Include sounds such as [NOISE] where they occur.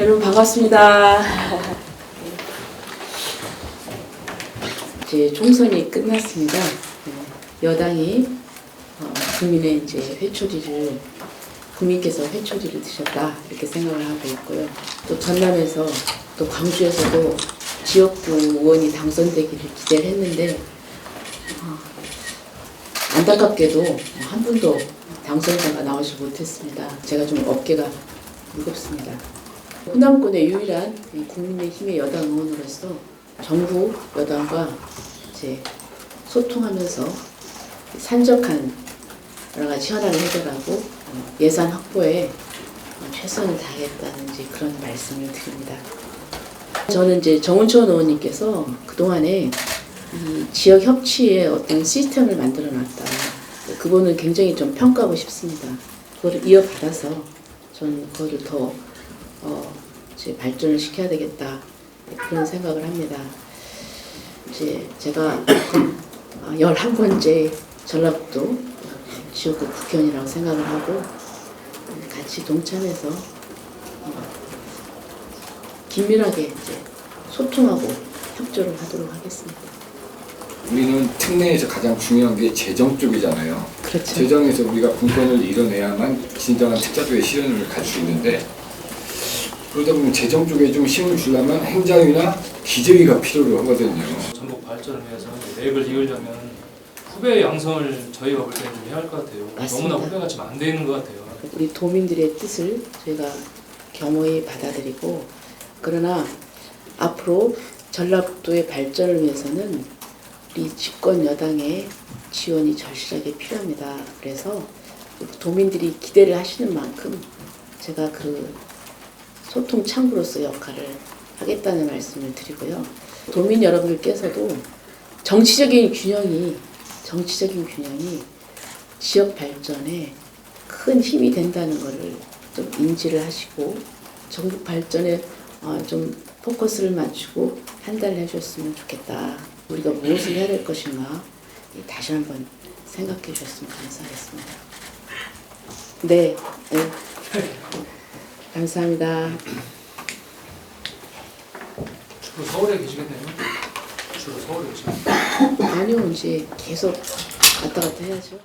여러분 반갑습니다. 이제 총선이 끝났습니다. 네, 여당이 어, 국민의 이제 회초리를 국민께서 회초리를 드셨다 이렇게 생각을 하고 있고요. 또 전남에서 또 광주에서도 지역구 의원이 당선되기를 기대를 했는데 어, 안타깝게도 한 분도 당선자가 나오지 못했습니다. 제가 좀 어깨가 무겁습니다. 호남권의 유일한 이 국민의힘의 여당 의원으로서 정부 여당과 이제 소통하면서 산적한 여러 가지 현안을 해결하고 어, 예산 확보에 어, 최선을 다하겠다는 이제 그런 말씀을 드립니다. 저는 이제 정운천 의원님께서 그동안에 이 지역 협치의 어떤 시스템을 만들어 놨다. 그거는 굉장히 좀 평가하고 싶습니다. 그거를 이어받아서 저는 그거를 더 어, 이제 발전을 시켜야 되겠다 그런 생각을 합니다. 이제 제가 [COUGHS] 아, 11번째 전라북도 지역구 국회의원이라고 생각을 하고 같이 동참해서 어, 긴밀하게 이제 소통하고 협조를 하도록 하겠습니다. 우리는 특례에서 가장 중요한 게 재정 쪽이잖아요. 그렇죠. 재정에서 우리가 분권을 이뤄내야만 진정한 특자도의 실현을 갈 수 있는데 그러다 보면 재정 쪽에 좀 힘을 주려면 행정위나 기재위가 필요로 하거든요. 전북 발전을 위해서 맥을 이으려면 후배 양성을 저희가 볼 때는 좀 해야 할 것 같아요. 맞습니다. 너무나 후배가 지금 안 돼 있는 것 같아요. 우리 도민들의 뜻을 저희가 겸허히 받아들이고 그러나 앞으로 전라북도의 발전을 위해서는 우리 집권 여당의 지원이 절실하게 필요합니다. 그래서 도민들이 기대를 하시는 만큼 제가 그 소통 창구로서 역할을 하겠다는 말씀을 드리고요. 도민 여러분들께서도 정치적인 균형이 정치적인 균형이 지역 발전에 큰 힘이 된다는 것을 좀 인지를 하시고 전국 발전에 어, 좀 포커스를 맞추고 판단을 해주셨으면 좋겠다. 우리가 무엇을 해야 될 것인가 예, 다시 한번 생각해 주셨으면 감사하겠습니다. 네, 네. 감사합니다. 주로 서울에 계시겠네요. 주로 서울에 계시겠네요. 아니요, 이제 계속 왔다 갔다 해야죠.